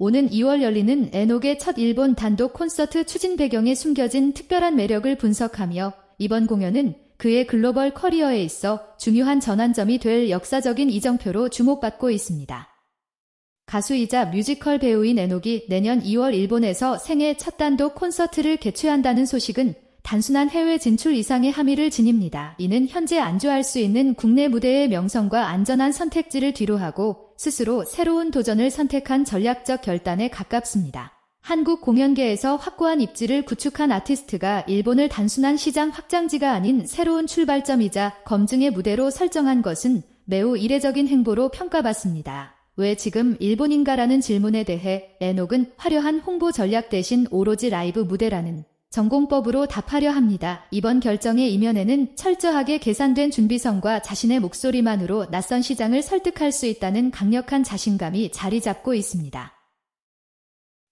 오는 2월 열리는 에녹의 첫 일본 단독 콘서트 추진 배경에 숨겨진 특별한 매력을 분석하며 이번 공연은 그의 글로벌 커리어에 있어 중요한 전환점이 될 역사적인 이정표로 주목받고 있습니다. 가수이자 뮤지컬 배우인 에녹이 내년 2월 일본에서 생애 첫 단독 콘서트를 개최한다는 소식은 단순한 해외 진출 이상의 함의를 지닙니다. 이는 현재 안주할 수 있는 국내 무대의 명성과 안전한 선택지를 뒤로하고 스스로 새로운 도전을 선택한 전략적 결단에 가깝습니다. 한국 공연계에서 확고한 입지를 구축한 아티스트가 일본을 단순한 시장 확장지가 아닌 새로운 출발점이자 검증의 무대로 설정한 것은 매우 이례적인 행보로 평가받습니다. 왜 지금 일본인가라는 질문에 대해 에녹은 화려한 홍보 전략 대신 오로지 라이브 무대라는 전공법으로 답하려 합니다. 이번 결정의 이면에는 철저하게 계산된 준비성과 자신의 목소리만으로 낯선 시장을 설득할 수 있다는 강력한 자신감이 자리 잡고 있습니다.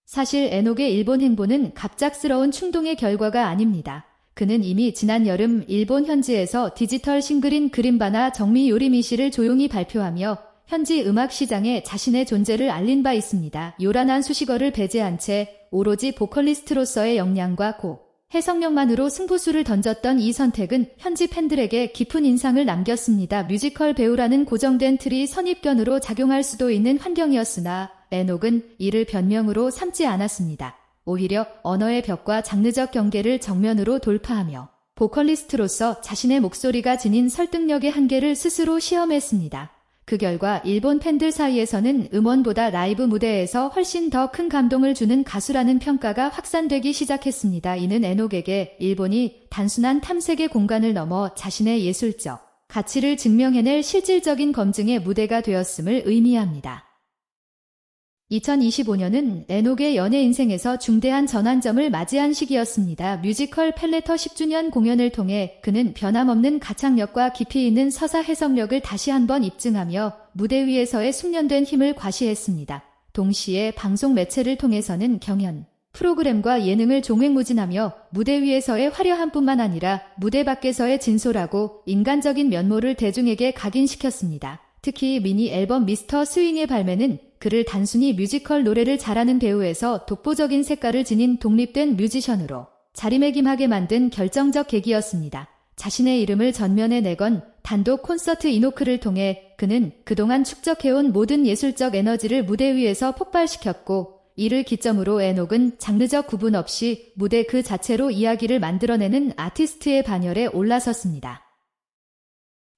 사실 에녹의 일본 행보는 갑작스러운 충동의 결과가 아닙니다. 그는 이미 지난 여름 일본 현지에서 디지털 싱글인 그림바나 정미 요리미시를 조용히 발표하며 현지 음악 시장에 자신의 존재를 알린 바 있습니다. 요란한 수식어를 배제한 채 오로지 보컬리스트로서의 역량과 고 해석력만으로 승부수를 던졌던 이 선택은 현지 팬들에게 깊은 인상을 남겼습니다. 뮤지컬 배우라는 고정된 틀이 선입견으로 작용할 수도 있는 환경이었으나 에녹은 이를 변명으로 삼지 않았습니다. 오히려 언어의 벽과 장르적 경계를 정면으로 돌파하며 보컬리스트로서 자신의 목소리가 지닌 설득력의 한계를 스스로 시험했습니다. 그 결과 일본 팬들 사이에서는 음원보다 라이브 무대에서 훨씬 더 큰 감동을 주는 가수라는 평가가 확산되기 시작했습니다. 이는 에녹에게 일본이 단순한 탐색의 공간을 넘어 자신의 예술적 가치를 증명해낼 실질적인 검증의 무대가 되었음을 의미합니다. 2025년은 에녹의 연예 인생에서 중대한 전환점을 맞이한 시기였습니다. 뮤지컬 펠레터 10주년 공연을 통해 그는 변함없는 가창력과 깊이 있는 서사 해석력을 다시 한번 입증하며 무대 위에서의 숙련된 힘을 과시했습니다. 동시에 방송 매체를 통해서는 경연, 프로그램과 예능을 종횡무진하며 무대 위에서의 화려함뿐만 아니라 무대 밖에서의 진솔하고 인간적인 면모를 대중에게 각인시켰습니다. 특히 미니 앨범 미스터 스윙의 발매는 그를 단순히 뮤지컬 노래를 잘하는 배우에서 독보적인 색깔을 지닌 독립된 뮤지션으로 자리매김하게 만든 결정적 계기였습니다. 자신의 이름을 전면에 내건 단독 콘서트 이노크를 통해 그는 그동안 축적해온 모든 예술적 에너지를 무대 위에서 폭발시켰고 이를 기점으로 에녹은 장르적 구분 없이 무대 그 자체로 이야기를 만들어내는 아티스트의 반열에 올라섰습니다.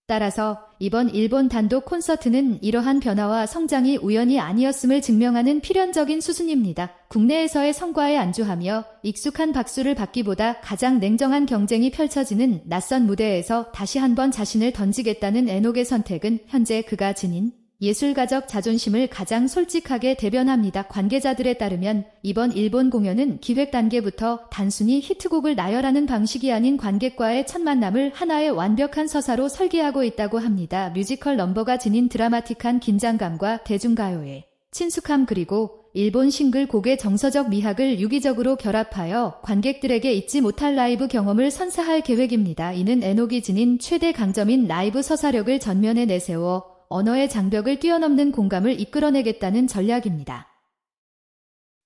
따라서 이번 일본 단독 콘서트는 이러한 변화와 성장이 우연이 아니었음을 증명하는 필연적인 수순입니다. 국내에서의 성과에 안주하며 익숙한 박수를 받기보다 가장 냉정한 경쟁이 펼쳐지는 낯선 무대에서 다시 한번 자신을 던지겠다는 에녹의 선택은 현재 그가 지닌 예술가적 자존심을 가장 솔직하게 대변합니다. 관계자들에 따르면 이번 일본 공연은 기획 단계부터 단순히 히트곡을 나열하는 방식이 아닌 관객과의 첫 만남을 하나의 완벽한 서사로 설계하고 있다고 합니다. 뮤지컬 넘버가 지닌 드라마틱한 긴장감과 대중가요의 친숙함 그리고 일본 싱글 곡의 정서적 미학을 유기적으로 결합하여 관객들에게 잊지 못할 라이브 경험을 선사할 계획입니다. 이는 에녹이 지닌 최대 강점인 라이브 서사력을 전면에 내세워 언어의 장벽을 뛰어넘는 공감을 이끌어내겠다는 전략입니다.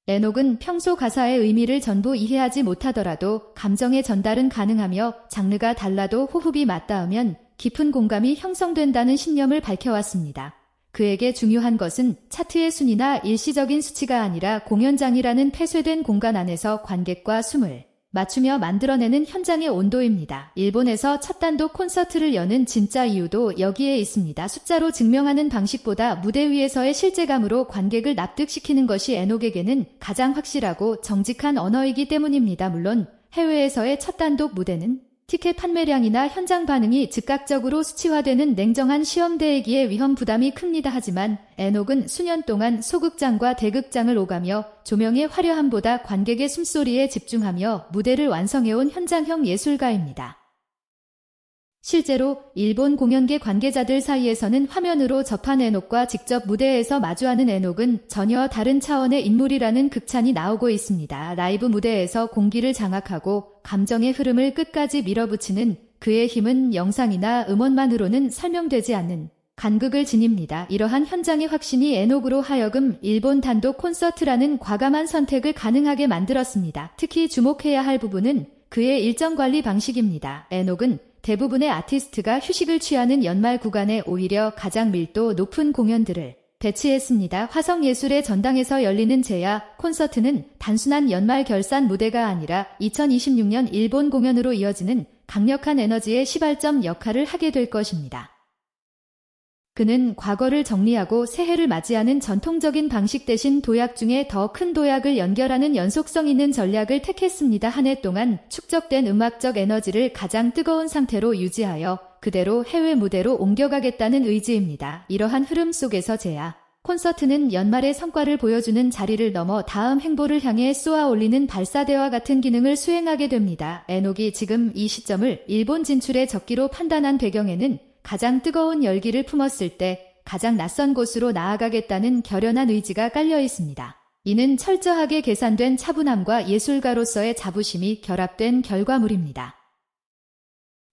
에녹은 평소 가사의 의미를 전부 이해하지 못하더라도 감정의 전달은 가능하며 장르가 달라도 호흡이 맞닿으면 깊은 공감이 형성된다는 신념을 밝혀왔습니다. 그에게 중요한 것은 차트의 순위나 일시적인 수치가 아니라 공연장이라는 폐쇄된 공간 안에서 관객과 숨을 맞추며 만들어내는 현장의 온도입니다. 일본에서 첫 단독 콘서트를 여는 진짜 이유도 여기에 있습니다. 숫자로 증명하는 방식보다 무대 위에서의 실제감으로 관객을 납득시키는 것이 에녹에게는 가장 확실하고 정직한 언어이기 때문입니다. 물론 해외에서의 첫 단독 무대는 티켓 판매량이나 현장 반응이 즉각적으로 수치화되는 냉정한 시험대이기에 위험 부담이 큽니다. 하지만 에녹은 수년 동안 소극장과 대극장을 오가며 조명의 화려함보다 관객의 숨소리에 집중하며 무대를 완성해온 현장형 예술가입니다. 실제로 일본 공연계 관계자들 사이에서는 화면으로 접한 에녹과 직접 무대에서 마주하는 에녹은 전혀 다른 차원의 인물이라는 극찬이 나오고 있습니다. 라이브 무대에서 공기를 장악하고 감정의 흐름을 끝까지 밀어붙이는 그의 힘은 영상이나 음원만으로는 설명되지 않는 간극을 지닙니다. 이러한 현장의 확신이 에녹으로 하여금 일본 단독 콘서트라는 과감한 선택을 가능하게 만들었습니다. 특히 주목해야 할 부분은 그의 일정 관리 방식입니다. 에녹은 대부분의 아티스트가 휴식을 취하는 연말 구간에 오히려 가장 밀도 높은 공연들을 배치했습니다. 화성예술의 전당에서 열리는 제야 콘서트는 단순한 연말 결산 무대가 아니라 2026년 일본 공연으로 이어지는 강력한 에너지의 시발점 역할을 하게 될 것입니다. 그는 과거를 정리하고 새해를 맞이하는 전통적인 방식 대신 도약 중에 더 큰 도약을 연결하는 연속성 있는 전략을 택했습니다. 한 해 동안 축적된 음악적 에너지를 가장 뜨거운 상태로 유지하여 그대로 해외 무대로 옮겨가겠다는 의지입니다. 이러한 흐름 속에서 제야 콘서트는 연말의 성과를 보여주는 자리를 넘어 다음 행보를 향해 쏘아 올리는 발사대와 같은 기능을 수행하게 됩니다. 에녹이 지금 이 시점을 일본 진출의 적기로 판단한 배경에는 가장 뜨거운 열기를 품었을 때 가장 낯선 곳으로 나아가겠다는 결연한 의지가 깔려 있습니다. 이는 철저하게 계산된 차분함과 예술가로서의 자부심이 결합된 결과물입니다.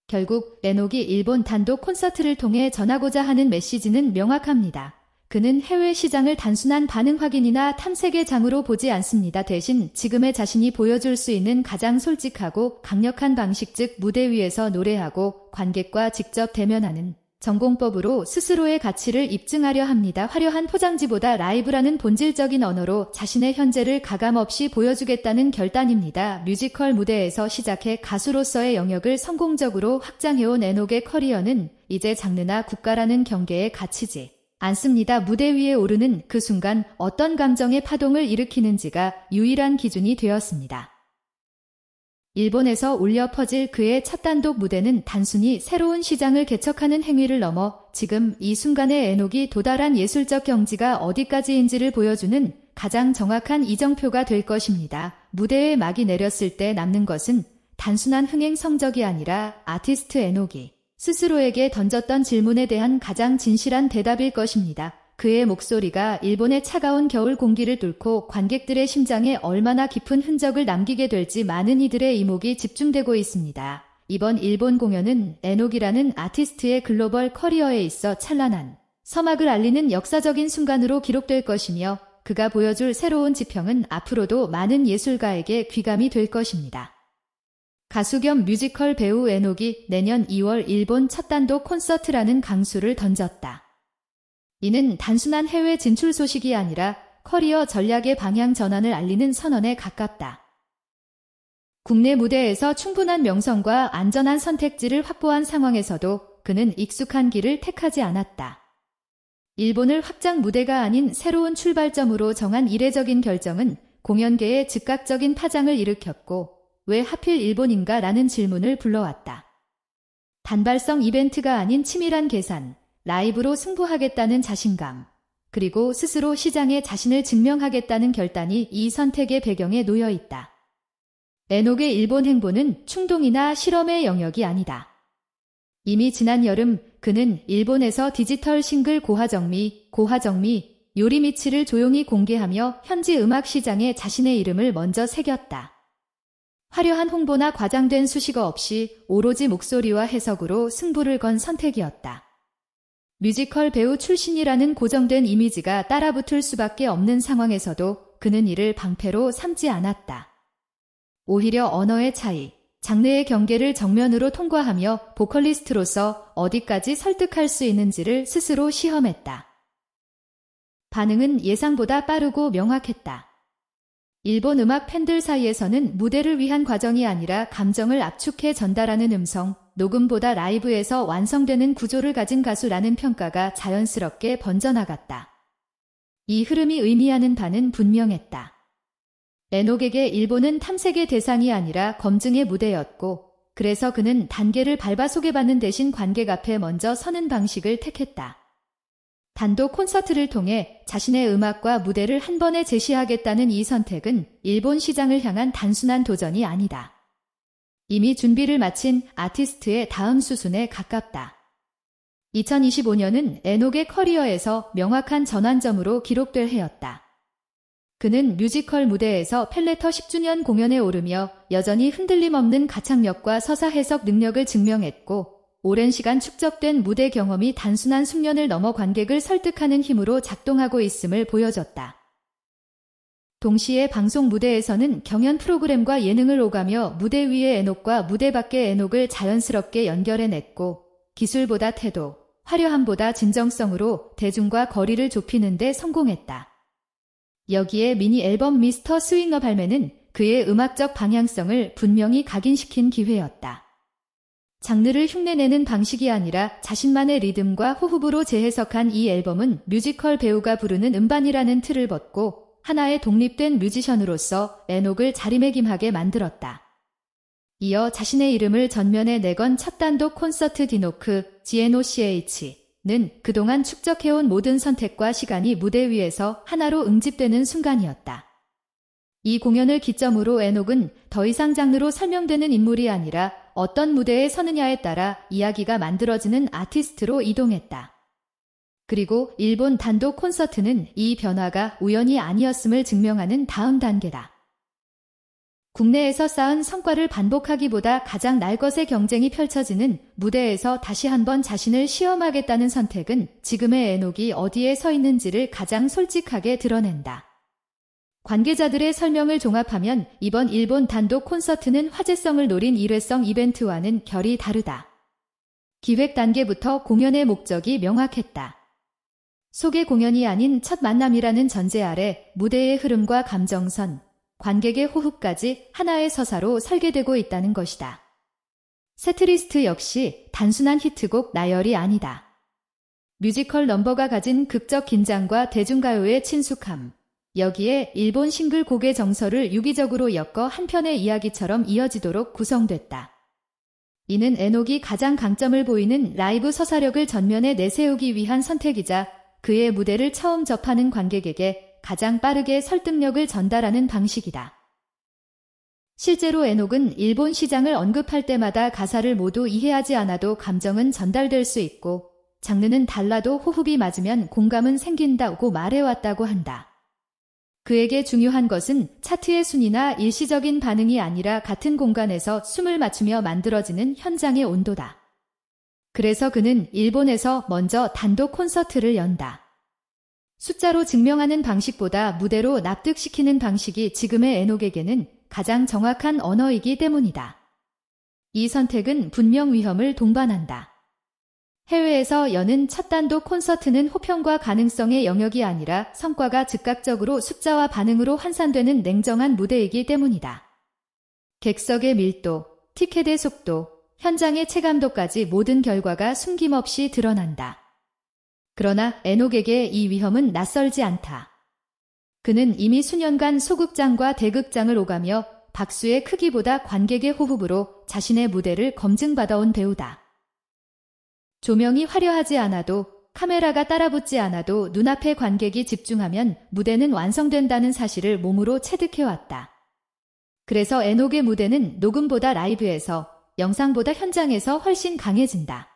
결국 레녹이 일본 단독 콘서트를 통해 전하고자 하는 메시지는 명확합니다. 그는 해외 시장을 단순한 반응 확인이나 탐색의 장으로 보지 않습니다. 대신 지금의 자신이 보여줄 수 있는 가장 솔직하고 강력한 방식 즉 무대 위에서 노래하고 관객과 직접 대면하는 전공법으로 스스로의 가치를 입증하려 합니다. 화려한 포장지보다 라이브라는 본질적인 언어로 자신의 현재를 가감없이 보여주겠다는 결단입니다. 뮤지컬 무대에서 시작해 가수로서의 영역을 성공적으로 확장해온 에녹의 커리어는 이제 장르나 국가라는 경계에 갇히지 않습니다. 무대 위에 오르는 그 순간 어떤 감정의 파동을 일으키는지가 유일한 기준이 되었습니다. 일본에서 울려 퍼질 그의 첫 단독 무대는 단순히 새로운 시장을 개척하는 행위를 넘어 지금 이 순간의 에녹이 도달한 예술적 경지가 어디까지인지를 보여주는 가장 정확한 이정표가 될 것입니다. 무대에 막이 내렸을 때 남는 것은 단순한 흥행 성적이 아니라 아티스트 에녹이 스스로에게 던졌던 질문에 대한 가장 진실한 대답일 것입니다. 그의 목소리가 일본의 차가운 겨울 공기를 뚫고 관객들의 심장에 얼마나 깊은 흔적을 남기게 될지 많은 이들의 이목이 집중되고 있습니다. 이번 일본 공연은 에녹이라는 아티스트의 글로벌 커리어에 있어 찬란한 서막을 알리는 역사적인 순간으로 기록될 것이며 그가 보여줄 새로운 지평은 앞으로도 많은 예술가에게 귀감이 될 것입니다. 가수 겸 뮤지컬 배우 에녹이 내년 2월 일본 첫 단독 콘서트라는 강수를 던졌다. 이는 단순한 해외 진출 소식이 아니라 커리어 전략의 방향 전환을 알리는 선언에 가깝다. 국내 무대에서 충분한 명성과 안전한 선택지를 확보한 상황에서도 그는 익숙한 길을 택하지 않았다. 일본을 확장 무대가 아닌 새로운 출발점으로 정한 이례적인 결정은 공연계에 즉각적인 파장을 일으켰고 왜 하필 일본인가 라는 질문을 불러왔다. 단발성 이벤트가 아닌 치밀한 계산, 라이브로 승부하겠다는 자신감, 그리고 스스로 시장에 자신을 증명하겠다는 결단이 이 선택의 배경에 놓여 있다. 에녹의 일본 행보는 충동이나 실험의 영역이 아니다. 이미 지난 여름 그는 일본에서 디지털 싱글 고화정미, 고화정미, 요리미치를 조용히 공개하며 현지 음악 시장에 자신의 이름을 먼저 새겼다. 화려한 홍보나 과장된 수식어 없이 오로지 목소리와 해석으로 승부를 건 선택이었다. 뮤지컬 배우 출신이라는 고정된 이미지가 따라붙을 수밖에 없는 상황에서도 그는 이를 방패로 삼지 않았다. 오히려 언어의 차이, 장르의 경계를 정면으로 통과하며 보컬리스트로서 어디까지 설득할 수 있는지를 스스로 시험했다. 반응은 예상보다 빠르고 명확했다. 일본 음악 팬들 사이에서는 무대를 위한 과정이 아니라 감정을 압축해 전달하는 음성, 녹음보다 라이브에서 완성되는 구조를 가진 가수라는 평가가 자연스럽게 번져나갔다. 이 흐름이 의미하는 바는 분명했다. 에녹에게 일본은 탐색의 대상이 아니라 검증의 무대였고, 그래서 그는 단계를 밟아 소개받는 대신 관객 앞에 먼저 서는 방식을 택했다. 단독 콘서트를 통해 자신의 음악과 무대를 한 번에 제시하겠다는 이 선택은 일본 시장을 향한 단순한 도전이 아니다. 이미 준비를 마친 아티스트의 다음 수순에 가깝다. 2025년은 에녹의 커리어에서 명확한 전환점으로 기록될 해였다. 그는 뮤지컬 무대에서 펠레터 10주년 공연에 오르며 여전히 흔들림 없는 가창력과 서사 해석 능력을 증명했고 오랜 시간 축적된 무대 경험이 단순한 숙련을 넘어 관객을 설득하는 힘으로 작동하고 있음을 보여줬다. 동시에 방송 무대에서는 경연 프로그램과 예능을 오가며 무대 위의 애녹과 무대 밖의 애녹을 자연스럽게 연결해냈고 기술보다 태도, 화려함보다 진정성으로 대중과 거리를 좁히는 데 성공했다. 여기에 미니 앨범 미스터 스윙어 발매는 그의 음악적 방향성을 분명히 각인시킨 기회였다. 장르를 흉내내는 방식이 아니라 자신만의 리듬과 호흡으로 재해석한 이 앨범은 뮤지컬 배우가 부르는 음반이라는 틀을 벗고 하나의 독립된 뮤지션으로서 애녹을 자리매김하게 만들었다. 이어 자신의 이름을 전면에 내건 첫 단독 콘서트 디노크 GNOCH는 그동안 축적해온 모든 선택과 시간이 무대 위에서 하나로 응집되는 순간이었다. 이 공연을 기점으로 애녹은 더 이상 장르로 설명되는 인물이 아니라 어떤 무대에 서느냐에 따라 이야기가 만들어지는 아티스트로 이동했다. 그리고 일본 단독 콘서트는 이 변화가 우연이 아니었음을 증명하는 다음 단계다. 국내에서 쌓은 성과를 반복하기보다 가장 날 것의 경쟁이 펼쳐지는 무대에서 다시 한번 자신을 시험하겠다는 선택은 지금의 애녹이 어디에 서 있는지를 가장 솔직하게 드러낸다. 관계자들의 설명을 종합하면 이번 일본 단독 콘서트는 화제성을 노린 일회성 이벤트와는 결이 다르다. 기획 단계부터 공연의 목적이 명확했다. 소개 공연이 아닌 첫 만남이라는 전제 아래 무대의 흐름과 감정선, 관객의 호흡까지 하나의 서사로 설계되고 있다는 것이다. 세트리스트 역시 단순한 히트곡 나열이 아니다. 뮤지컬 넘버가 가진 극적 긴장과 대중가요의 친숙함, 여기에 일본 싱글 곡의 정서를 유기적으로 엮어 한 편의 이야기처럼 이어지도록 구성됐다. 이는 에녹이 가장 강점을 보이는 라이브 서사력을 전면에 내세우기 위한 선택이자 그의 무대를 처음 접하는 관객에게 가장 빠르게 설득력을 전달하는 방식이다. 실제로 에녹은 일본 시장을 언급할 때마다 가사를 모두 이해하지 않아도 감정은 전달될 수 있고 장르는 달라도 호흡이 맞으면 공감은 생긴다고 말해왔다고 한다. 그에게 중요한 것은 차트의 순위나 일시적인 반응이 아니라 같은 공간에서 숨을 맞추며 만들어지는 현장의 온도다. 그래서 그는 일본에서 먼저 단독 콘서트를 연다. 숫자로 증명하는 방식보다 무대로 납득시키는 방식이 지금의 에녹에게는 가장 정확한 언어이기 때문이다. 이 선택은 분명 위험을 동반한다. 해외에서 여는 첫 단독 콘서트는 호평과 가능성의 영역이 아니라 성과가 즉각적으로 숫자와 반응으로 환산되는 냉정한 무대이기 때문이다. 객석의 밀도, 티켓의 속도, 현장의 체감도까지 모든 결과가 숨김없이 드러난다. 그러나 에녹에게 이 위험은 낯설지 않다. 그는 이미 수년간 소극장과 대극장을 오가며 박수의 크기보다 관객의 호흡으로 자신의 무대를 검증받아온 배우다. 조명이 화려하지 않아도 카메라가 따라붙지 않아도 눈앞에 관객이 집중하면 무대는 완성된다는 사실을 몸으로 체득해왔다. 그래서 에녹의 무대는 녹음보다 라이브에서 영상보다 현장에서 훨씬 강해진다.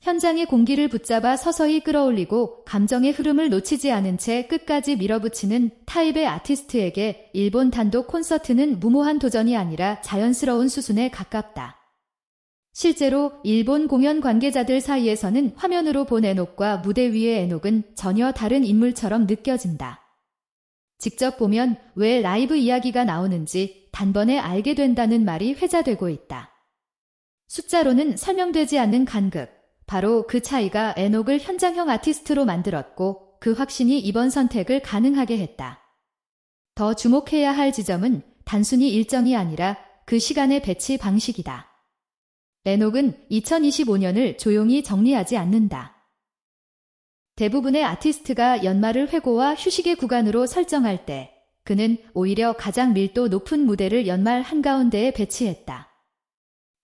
현장의 공기를 붙잡아 서서히 끌어올리고 감정의 흐름을 놓치지 않은 채 끝까지 밀어붙이는 타입의 아티스트에게 일본 단독 콘서트는 무모한 도전이 아니라 자연스러운 수순에 가깝다. 실제로 일본 공연 관계자들 사이에서는 화면으로 본 에녹과 무대 위의 에녹은 전혀 다른 인물처럼 느껴진다. 직접 보면 왜 라이브 이야기가 나오는지 단번에 알게 된다는 말이 회자되고 있다. 숫자로는 설명되지 않는 간극, 바로 그 차이가 에녹을 현장형 아티스트로 만들었고 그 확신이 이번 선택을 가능하게 했다. 더 주목해야 할 지점은 단순히 일정이 아니라 그 시간의 배치 방식이다. 에녹은 2025년을 조용히 정리하지 않는다. 대부분의 아티스트가 연말을 회고와 휴식의 구간으로 설정할 때 그는 오히려 가장 밀도 높은 무대를 연말 한가운데에 배치했다.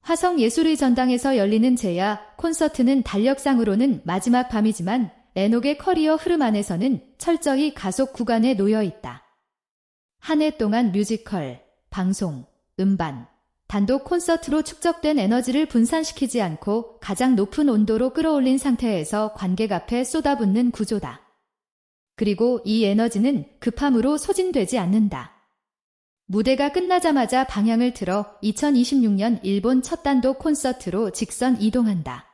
화성 예술의 전당에서 열리는 제야 콘서트는 달력상으로는 마지막 밤이지만 에녹의 커리어 흐름 안에서는 철저히 가속 구간에 놓여 있다. 한 해 동안 뮤지컬, 방송, 음반, 단독 콘서트로 축적된 에너지를 분산시키지 않고 가장 높은 온도로 끌어올린 상태에서 관객 앞에 쏟아붓는 구조다. 그리고 이 에너지는 급함으로 소진되지 않는다. 무대가 끝나자마자 방향을 틀어 2026년 일본 첫 단독 콘서트로 직선 이동한다.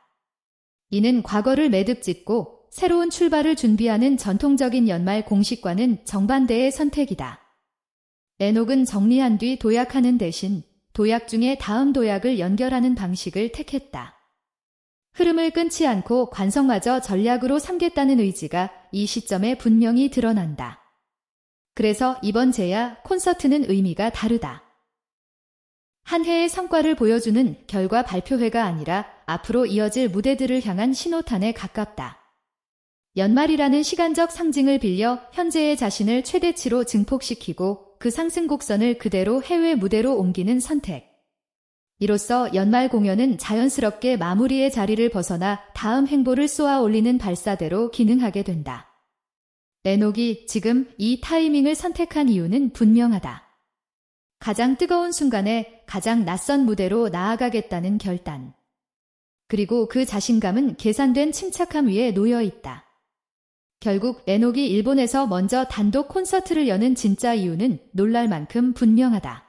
이는 과거를 매듭 짓고 새로운 출발을 준비하는 전통적인 연말 공식과는 정반대의 선택이다. 에녹은 정리한 뒤 도약하는 대신 도약 중에 다음 도약을 연결하는 방식을 택했다. 흐름을 끊지 않고 관성마저 전략으로 삼겠다는 의지가 이 시점에 분명히 드러난다. 그래서 이번 제야 콘서트는 의미가 다르다. 한 해의 성과를 보여주는 결과 발표회가 아니라 앞으로 이어질 무대들을 향한 신호탄에 가깝다. 연말이라는 시간적 상징을 빌려 현재의 자신을 최대치로 증폭시키고 그 상승 곡선을 그대로 해외 무대로 옮기는 선택. 이로써 연말 공연은 자연스럽게 마무리의 자리를 벗어나 다음 행보를 쏘아 올리는 발사대로 기능하게 된다. 레녹이 지금 이 타이밍을 선택한 이유는 분명하다. 가장 뜨거운 순간에 가장 낯선 무대로 나아가겠다는 결단. 그리고 그 자신감은 계산된 침착함 위에 놓여 있다. 결국 레녹이 일본에서 먼저 단독 콘서트를 여는 진짜 이유는 놀랄 만큼 분명하다.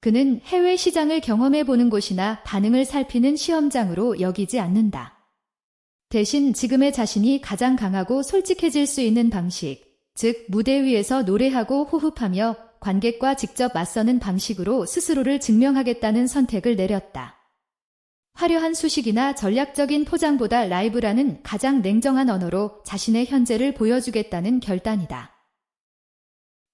그는 해외 시장을 경험해 보는 곳이나 반응을 살피는 시험장으로 여기지 않는다. 대신 지금의 자신이 가장 강하고 솔직해질 수 있는 방식, 즉 무대 위에서 노래하고 호흡하며 관객과 직접 맞서는 방식으로 스스로를 증명하겠다는 선택을 내렸다. 화려한 수식이나 전략적인 포장보다 라이브라는 가장 냉정한 언어로 자신의 현재를 보여주겠다는 결단이다.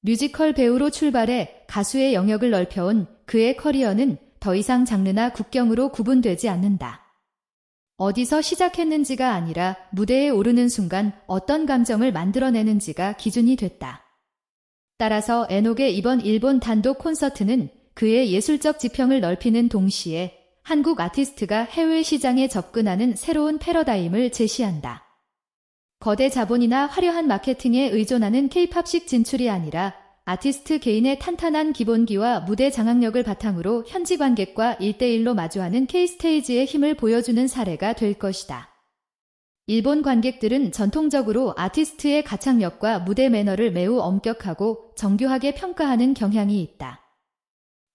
뮤지컬 배우로 출발해 가수의 영역을 넓혀온 그의 커리어는 더 이상 장르나 국경으로 구분되지 않는다. 어디서 시작했는지가 아니라 무대에 오르는 순간 어떤 감정을 만들어내는지가 기준이 됐다. 따라서 에녹의 이번 일본 단독 콘서트는 그의 예술적 지평을 넓히는 동시에 한국 아티스트가 해외 시장에 접근하는 새로운 패러다임을 제시한다. 거대 자본이나 화려한 마케팅에 의존하는 케이팝식 진출이 아니라 아티스트 개인의 탄탄한 기본기와 무대 장악력을 바탕으로 현지 관객과 1대1로 마주하는 K스테이지의 힘을 보여주는 사례가 될 것이다. 일본 관객들은 전통적으로 아티스트의 가창력과 무대 매너를 매우 엄격하고 정교하게 평가하는 경향이 있다.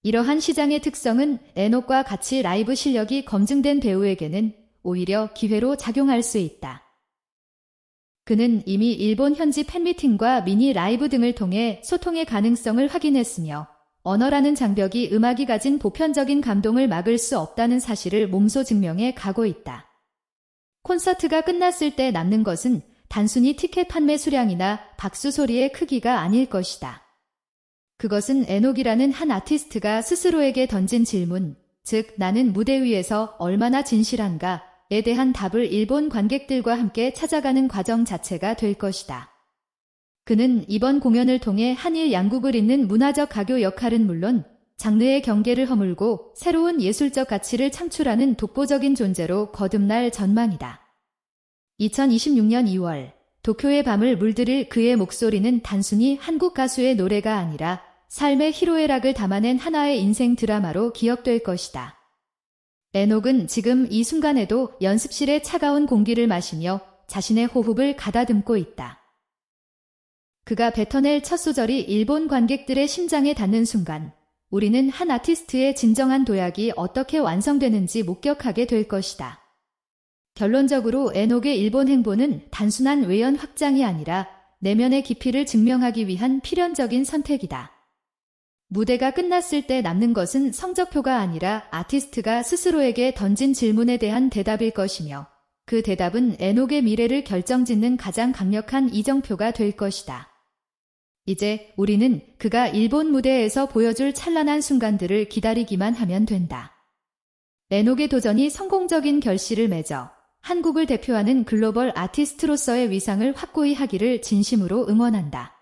이러한 시장의 특성은 에녹과 같이 라이브 실력이 검증된 배우에게는 오히려 기회로 작용할 수 있다. 그는 이미 일본 현지 팬미팅과 미니 라이브 등을 통해 소통의 가능성을 확인했으며 언어라는 장벽이 음악이 가진 보편적인 감동을 막을 수 없다는 사실을 몸소 증명해 가고 있다. 콘서트가 끝났을 때 남는 것은 단순히 티켓 판매 수량이나 박수 소리의 크기가 아닐 것이다. 그것은 에녹이라는 한 아티스트가 스스로에게 던진 질문, 즉 나는 무대 위에서 얼마나 진실한가 에 대한 답을 일본 관객들과 함께 찾아가는 과정 자체가 될 것이다. 그는 이번 공연을 통해 한일 양국을 잇는 문화적 가교 역할은 물론 장르의 경계를 허물고 새로운 예술적 가치를 창출하는 독보적인 존재로 거듭날 전망이다. 2026년 2월 도쿄의 밤을 물들일 그의 목소리는 단순히 한국 가수의 노래가 아니라 삶의 희로애락을 담아낸 하나의 인생 드라마로 기억될 것이다. 에녹은 지금 이 순간에도 연습실의 차가운 공기를 마시며 자신의 호흡을 가다듬고 있다. 그가 뱉어낼 첫 소절이 일본 관객들의 심장에 닿는 순간 우리는 한 아티스트의 진정한 도약이 어떻게 완성되는지 목격하게 될 것이다. 결론적으로 에녹의 일본 행보는 단순한 외연 확장이 아니라 내면의 깊이를 증명하기 위한 필연적인 선택이다. 무대가 끝났을 때 남는 것은 성적표가 아니라 아티스트가 스스로에게 던진 질문에 대한 대답일 것이며 그 대답은 에녹의 미래를 결정짓는 가장 강력한 이정표가 될 것이다. 이제 우리는 그가 일본 무대에서 보여줄 찬란한 순간들을 기다리기만 하면 된다. 에녹의 도전이 성공적인 결실을 맺어 한국을 대표하는 글로벌 아티스트로서의 위상을 확고히 하기를 진심으로 응원한다.